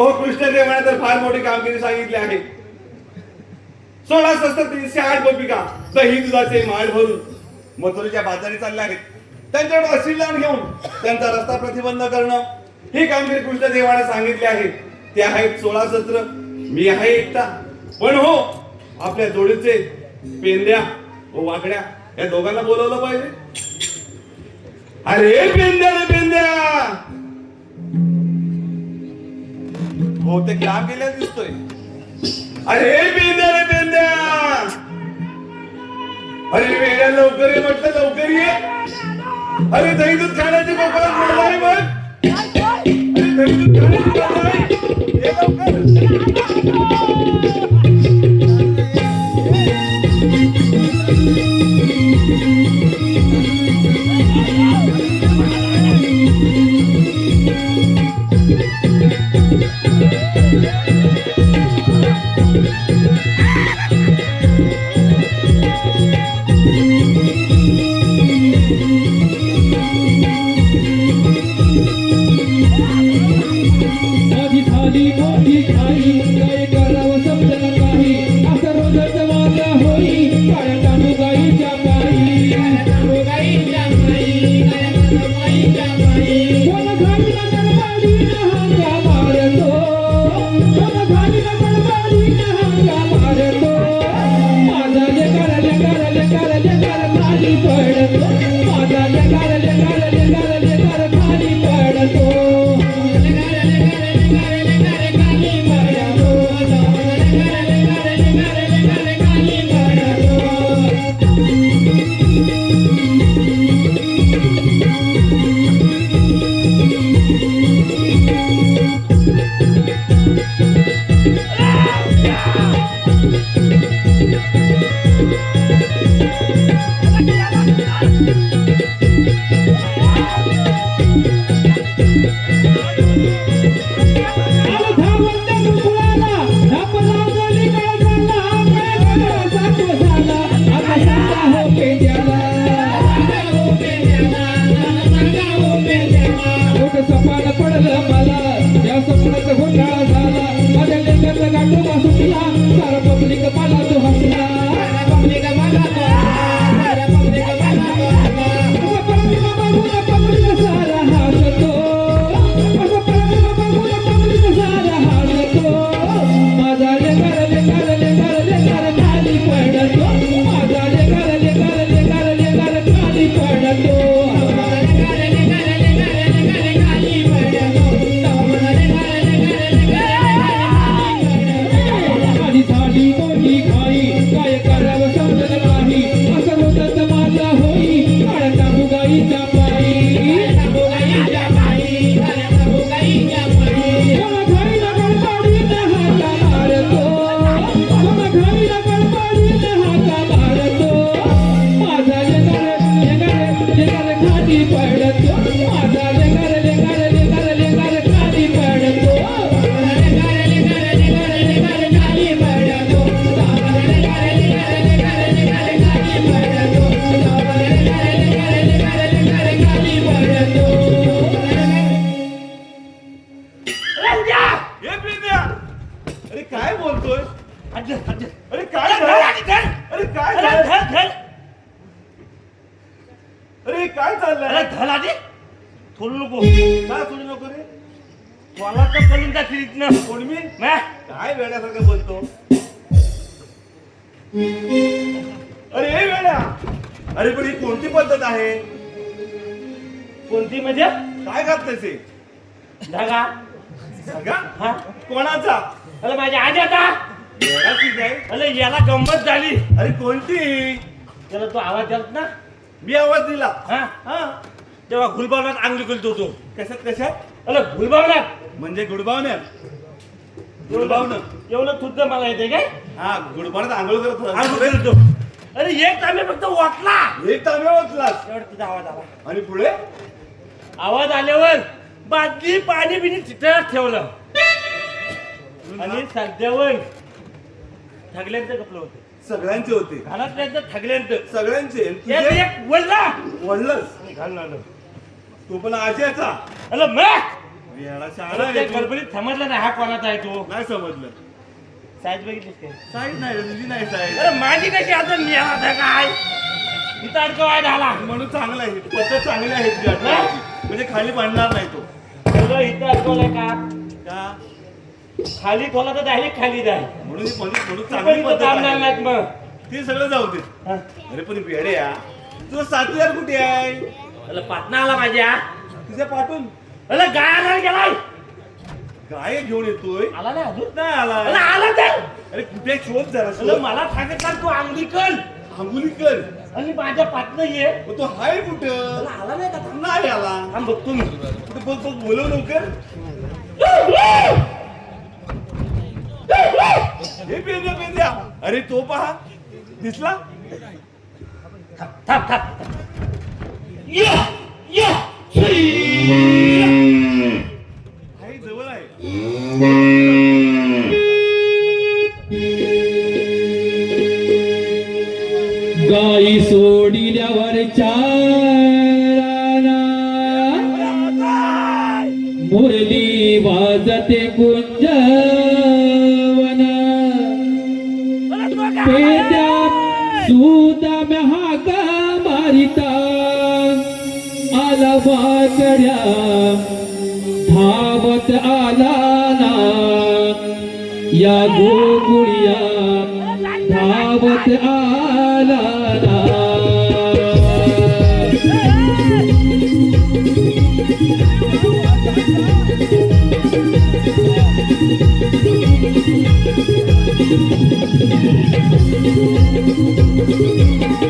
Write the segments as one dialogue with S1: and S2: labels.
S1: अहो कृष्णदेवाने तर फार मोठी कामगिरी सांगितली आहे. सोळा सस्त तीनशे आठ गोपिका दही दुधाचे माळ भरून मथुरीच्या बाजारी चालल्या आहेत. त्यांच्याकडे अश्रीलान घेऊन त्यांचा रस्ता प्रतिबंध करणं ही कामगिरी कृष्णदेवाने सांगितली आहे. ते आहेत सोळा सत्र मी आहे एकटा. पण हो आपल्या जोडीचे पेंद्या व वाकड्या या दोघांना बोलवलं पाहिजे. अरे पेंद्या रे पेंद्या! बहुतेक लांब गेल्या दिसतोय. अरे बिंद्या रे बिंद्या! अरे वेड्या लवकर ये म्हटलं लवकर ये. अरे दही दूध खाण्याची कोकणात मला आहे बघ. अरे दही दूध खाण्याची मला आहे.
S2: सुटला, सारा माझ्या लेकर खाली पडतो माझा
S3: थोडू नको.
S1: काय सोडू नको रे?
S3: मला तर करून टाकलीत ना.
S1: कोण मी. काय वेड्यासारखं बोलतो? अरे हे वेड्या! अरे पण ही कोणती पद्धत आहे?
S3: कोणती म्हणजे?
S1: काय घातलंय ते
S3: धागा. हा.
S1: कोणाचा?
S3: अरे माझ्या आजाचा अरे याला गंमत झाली.
S1: अरे कोणती?
S3: त्याला तो आवाज देत ना.
S1: मी आवाज दिला.
S3: हा.
S1: हा.
S3: तेव्हा गुलबावनात अंगली करतो तो
S1: कशात कशात?
S3: अरे गुलबावनात?
S1: म्हणजे गुडबावण्यात. गुडबावणं
S3: एवढं तुझं मला येते काय?
S1: हा गुडबावण्यात आंघोळ करत होता.
S3: आंघोळ करतो अरे एक टाइम फक्त वाटला
S1: एक तांब्या वाचलास
S3: एवढा तुझा आवाज आला.
S1: आणि पुढे?
S3: आवाज आल्यावर बादली पाणी बिनी तिथं ठेवलं. आणि सध्यावर ठगल्यांचं कपलं होतं.
S1: सगळ्यांचे होते.
S3: घरातल्यांचं ठगल्यांचं
S1: सगळ्यांचे. आणि
S3: त्यात
S1: तुझे?
S3: एक वळला
S1: वडलंच.
S3: घालून आलो.
S1: तू पण आज्याचा
S3: अरे मग
S1: शाळा
S3: अरे
S1: आहे
S3: त्या
S1: तू.
S3: गडबडीत समजला नाही हा कोणाचा आहे तो?
S1: नाही समजलं.
S3: साईज बघितलीस काय?
S1: साईज नाही रे तुझी नाही साईज.
S3: अरे माझी कशी आता मी आता काय? इथं अडकं वाय झाला
S1: म्हणून चांगला आहे. पद्धत चांगली आहे तुझी. म्हणजे खाली पडणार नाही तो.
S3: सगळं इथं अडकवलंय का?
S1: का?
S3: खाली खोला तर डायरेक्ट खाली जाय.
S1: म्हणून ही म्हणून
S3: पण
S1: चांगली
S3: इथं
S1: पद्धत
S3: थांबणार
S1: आहे.
S3: नाहीत मग.
S1: ते सगळं जाऊ दे.
S3: हा.
S1: अरे पण वेडे या तुझा साथीदार कुठे आहे?
S3: अरे पाटणा आला माझ्या
S1: तुझ्या पाठून
S3: अरे गाय आला गेलाय.
S1: गाय घेऊन येतोय.
S3: आला नाही अजून?
S1: नाही आला.
S3: अरे आला तर.
S1: अरे कुठे शोध जरा
S3: अरे
S1: शोध.
S3: मला सांगितलं तू अंगली कर
S1: अंगुली कर
S3: आणि माझ्या पाटणं ये.
S1: मग तो हाय कुठं?
S3: आला नाही का? थांब.
S1: नाही आला.
S3: थांब बघतो मी.
S1: कुठं बघ बघ बोलव लवकर. हे पेंद्या पेंद्या. अरे तो पहा. दिसला?
S3: थांब थांब. ये ये
S1: हाय
S2: आला धावत आला ना या गोकुळ्या धावत आला ना Thank you.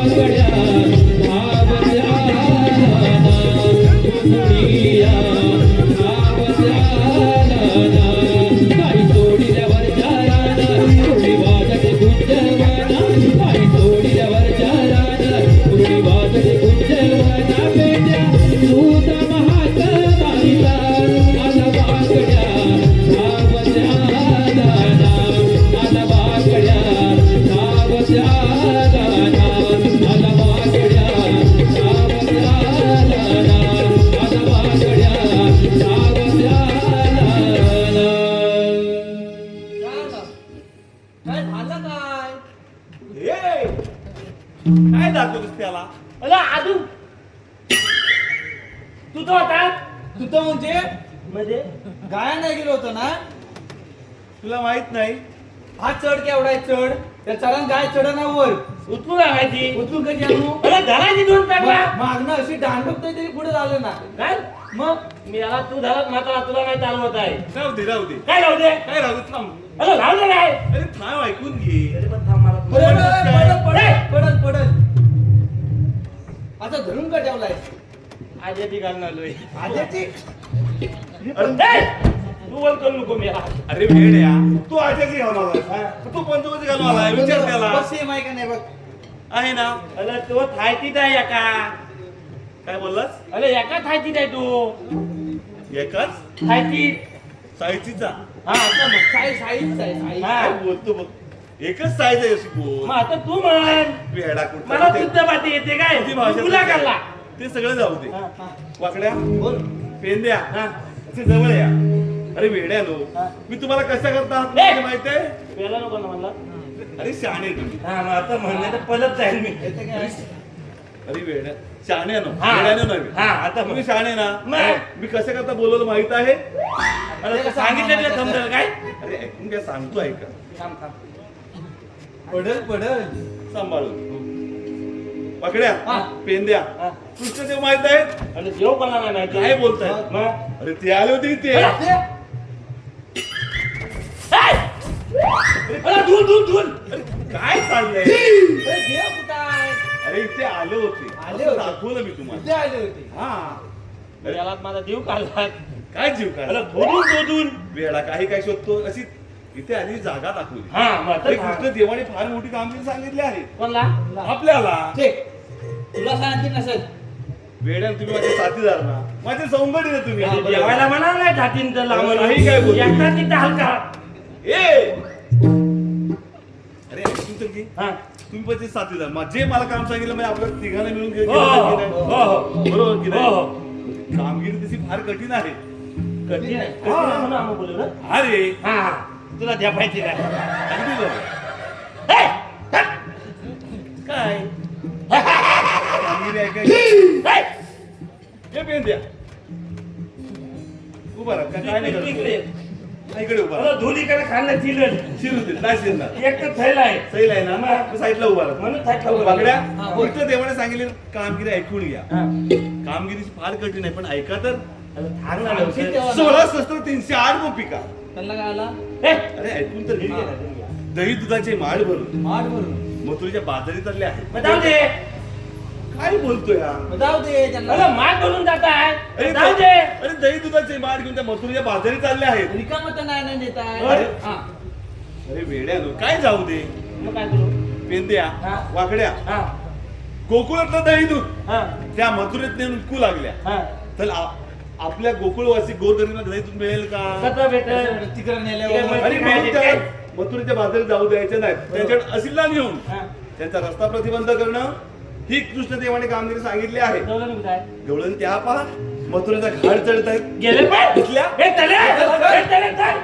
S2: आला
S3: तू
S4: तर म्हणजे?
S3: म्हणजे?
S4: गाया नाही गेलो होतो ना?
S1: तुला माहीत नाही.
S4: हा चढ केवढा आहे चढ? त्या चढण गाय चढण वर.
S3: उचलून आणायची.
S4: उचलून कधी आणू?
S3: अरे धरायची दोन टाकला
S4: मागणं अशी दांडूक तरी पुढे झालं ना?
S3: काय?
S4: मग?
S3: मी याला तू झाला मात्र तुला नाही चालवत आहे.
S1: राहू दे राहू दे.
S3: काय राहू दे?
S1: काय राहू दे थांब.
S3: अरे राहू दे काय?
S1: अरे थांब ऐकून घे.
S3: तरी पण थांब मला.
S4: पडत पडत पडत पडत आता धरून का ठेवलाय?
S3: आज्याची घालून आलोय. ए, तू बोल करू नको मी.
S1: अरे वेड्या तू आज्याची घालून आलाय तू पंचवची घालून आलाय विचार त्याला.
S4: सेम आहे का नाही बघ
S1: आहे ना?
S3: अरे तो थायतीत आहे एका.
S1: काय बोललास?
S3: अरे एका थायतीत आहे तू.
S1: एकाच?
S3: थायतीत.
S1: सायचीचा
S3: हा आता मग.
S4: साई आहे साई.
S3: हा.
S1: बोलतो बघ. एकच साईज आहे बोल
S3: मग आता तू म्हण.
S1: कुठला
S3: मला शुद्ध बाती येते काय? तुला. काढला
S1: ते सगळं जाऊ दे. वाकड्या
S4: बोल.
S1: पेंद्या
S3: हा.
S1: असे जवळ या. अरे वेड्या लो. मी तुम्हाला कशा करता
S3: ए!
S1: माहीत आहे? अरे शाणे तुम्ही.
S3: हा आता म्हणलं तर पलत जाईल मी.
S4: काय
S1: अरे वेड्या शाणे नो. वेड्यानो नव्हे
S3: हा, आता
S1: तुम्ही. शाणे ना. मी कशा करता बोलवलं माहीत आहे?
S3: अरे सांगितलं समजेल काय?
S1: अरे ऐकून घ्या सांगतो ऐका.
S4: पडल पडल.
S1: सांभाळून. वाकड्या
S4: हा.
S1: पेंद्या. कृष्णदेव माहीत आहेत?
S3: अरे देव कोणाला माहिती
S1: काय बोलताय
S3: मग?
S1: अरे ते आले होते ते
S3: अरे धुल धुल धुल
S1: काय चाललंय?
S4: अरे देव कुठं आहे?
S1: अरे इथे आले होते.
S4: आले होते.
S1: दाखवलं मी तुम्हाला.
S4: कुठे आले होते.
S1: हा. अरे
S3: याला माझा देव काढला
S1: काय जीव
S3: अरे
S1: काय
S3: धोडून धोडून
S1: वेळा काही काय शोधतो. अशी इथे आली जागा दाखवली.
S3: हा मग
S1: कृष्ण देवाने फार मोठी कामगिरी सांगितली आहे.
S3: कोणला?
S1: आपल्याला.
S4: तुला सांगितली नसेल
S1: वेड्यान तुम्ही माझे साथीदार ना. माझे सौंदर्य ना तुम्ही.
S3: जेवायला म्हणा नाही ठातीन तर लांब
S1: नाही काय बोलतो.
S3: एकटा तिथं हलका.
S1: ए! अरे ऐकून तर घे
S3: हा.
S1: तुम्ही पण ते साथीदार. मा- जे मला काम सांगितलं म्हणजे आपल्या तिघांना मिळून घे-
S3: हो, हो,
S1: केलं की नाही?
S3: हो, हो.
S1: बरोबर की
S3: हो, हो.
S1: नाही कामगिरी तशी फार कठीण आहे.
S3: कठीण आहे. कठीण आहे म्हणून आम्ही बोललो ना.
S1: अरे!
S3: हा हा. तुला द्या पाहिजे काय
S1: अगदी बरोबर.
S3: ए,
S1: काय? हे पेन द्या. उभा राहा का- काय नाही
S3: इकडे,
S1: करत.
S3: इकडे.
S1: इकडे. उभा
S3: मला
S1: राहा
S3: धुलीकडे खाल्लं चिलट
S1: शिरू दे नाही शिरणार
S3: एक तर थैला आहे.
S1: सैल आहे ना मग साईडला उभा राहा.
S3: म्हणून थाटला उभा
S1: बागड्या
S3: राहा.
S4: बोल.
S1: कृष्ण देवाने सांगितले कामगिरी ऐकून घ्या. कामगिरी फार कठीण आहे पण ऐका तर. सोळा तीनशे आठ गोपिका.
S4: त्यांना काय आला?
S1: अरे ऐकून तर घे. दही दुधाचे माळ भरून.
S4: माठ भरून.
S1: मथुरीच्या बाजारी चालले
S3: मग दे.
S1: काय बोलतोय?
S4: मग जाऊ दे त्यांना.
S3: मला माठ बोलून जात आहे
S1: अरे
S3: जाऊ
S1: द- अरे दही दुधाचे माळ घेऊन त्या मथुरीच्या बाजारी चालले आहेत.
S4: रिकामं तर नाही ना देत आहे
S1: अरे.
S4: हा.
S1: अरे वेड्यानो काय जाऊ दे?
S3: मग काय करू?
S1: पेंद्या
S3: हा.
S1: वाकड्या.
S3: हा.
S1: गोकुळातलं दही दूध.
S3: हा.
S1: त्या मथुरेत नेऊन विकू लागल्या.
S3: हा.
S1: तर आ- आपल्या गोकुळवासी गोरगरीला दही दूध मिळेल का?
S3: भेटेल.
S4: तिकडे नेल्यावर.
S1: आणि त्या मथुरेच्या बाजारी जाऊ द्यायचे नाहीत. त्यांच्याकडे असिलला घेऊन.
S3: हा.
S1: त्यांचा रस्ता प्रतिबंध करणं ही कृष्णदेवाने कामगिरी सांगितली आहे
S3: आहे?
S1: गवळण त्या पहा मथुरेचा घाट चढत आहेत
S3: गेले पण चले. चले, चल.